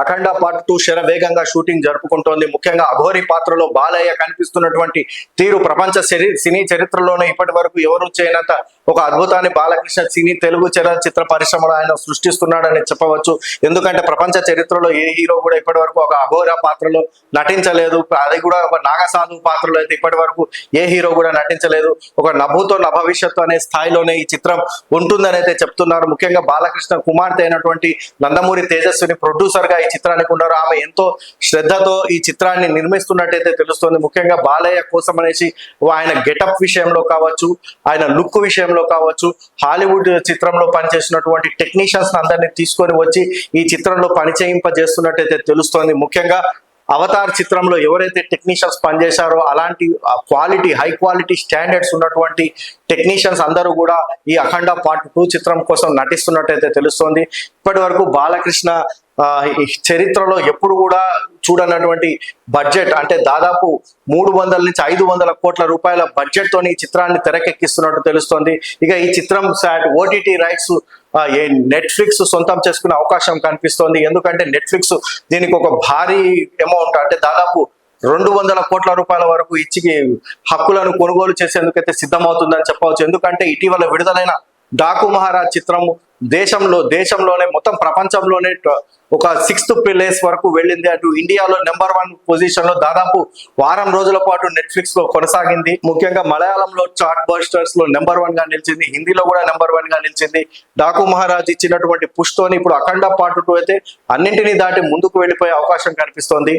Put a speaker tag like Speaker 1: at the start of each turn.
Speaker 1: అఖండ part two శరవేగంగా shooting జరుపుకుంటోంది. ముఖ్యంగా అఘోరి పాత్రలో బాలయ్య కనిపిస్తున్నటువంటి తీరు ప్రపంచ సినీ చరిత్రలోనే ఇప్పటి వరకు ఎవరు చేయనంత ఒక అద్భుతాన్ని బాలకృష్ణ సినీ తెలుగు చలనచిత్ర పరిశ్రమలో ఆయన సృష్టిస్తున్నాడని చెప్పవచ్చు. ఎందుకంటే ప్రపంచ చరిత్రలో ఏ హీరో కూడా ఇప్పటి వరకు ఒక అఘోర పాత్రలో నటించలేదు. అది కూడా ఒక నాగసాధు పాత్రలో అయితే ఇప్పటి వరకు ఏ హీరో కూడా నటించలేదు. ఒక నభుతో నభవిష్యత్తు అనే స్థాయిలోనే ఈ చిత్రం ఉంటుందని అయితే చెప్తున్నారు. ముఖ్యంగా బాలకృష్ణ కుమార్తె అయినటువంటి నందమూరి తేజస్విని ప్రొడ్యూసర్గా చిత్రానికి ఉన్నారు. ఆమె ఎంతో శ్రద్ధతో ఈ చిత్రాన్ని నిర్మిస్తున్నట్టయితే తెలుస్తుంది. ముఖ్యంగా బాలయ్య కోసం అనేసి ఆయన గెటప్ విషయంలో కావచ్చు ఆయన లుక్ విషయంలో కావచ్చు హాలీవుడ్ చిత్రంలో పనిచేసినటువంటి టెక్నీషియన్స్ అందరినీ తీసుకొని వచ్చి ఈ చిత్రంలో పనిచేయింపజేస్తున్నట్టయితే తెలుస్తోంది. ముఖ్యంగా అవతార్ చిత్రంలో ఎవరైతే టెక్నీషియన్స్ పనిచేశారో అలాంటి క్వాలిటీ హై క్వాలిటీ స్టాండర్డ్స్ ఉన్నటువంటి టెక్నీషియన్స్ అందరూ కూడా ఈ అఖండ పార్ట్ టూ చిత్రం కోసం నటిస్తున్నట్టయితే తెలుస్తోంది. ఇప్పటి వరకు బాలకృష్ణ చరిత్రలో ఎప్పుడు కూడా చూడనటువంటి బడ్జెట్ అంటే దాదాపు మూడు వందల నుంచి ఐదు వందల కోట్ల రూపాయల బడ్జెట్ తోని ఈ చిత్రాన్ని తెరకెక్కిస్తున్నట్టు తెలుస్తోంది. ఇక ఈ చిత్రం ఓటీటీ రైట్స్ నెట్ఫ్లిక్స్ సొంతం చేసుకునే అవకాశం కనిపిస్తోంది. ఎందుకంటే నెట్ఫ్లిక్స్ దీనికి ఒక భారీ అమౌంట్ అంటే దాదాపు రెండు వందల కోట్ల రూపాయల వరకు ఇచ్చి హక్కులను కొనుగోలు చేసేందుకైతే సిద్ధమవుతుందని చెప్పవచ్చు. ఎందుకంటే ఇటీవల విడుదలైన డాకు మహారాజ్ చిత్రము దేశంలో దేశంలోనే మొత్తం ప్రపంచంలోనే ఒక సిక్స్త్ ప్లేస్ వరకు వెళ్ళింది. అటు ఇండియాలో నెంబర్ వన్ పొజిషన్లో దాదాపు వారం రోజుల పాటు నెట్ఫ్లిక్స్లో కొనసాగింది. ముఖ్యంగా మలయాళంలో చాట్ బస్టర్స్లో నెంబర్ వన్గా నిలిచింది. హిందీలో కూడా నెంబర్ వన్గా నిలిచింది. డాకు మహారాజ్ ఇచ్చినటువంటి పుష్తోని ఇప్పుడు అఖండ పార్ట్ టూ అయితే అన్నింటినీ దాటి ముందుకు వెళ్ళిపోయే అవకాశం కనిపిస్తోంది.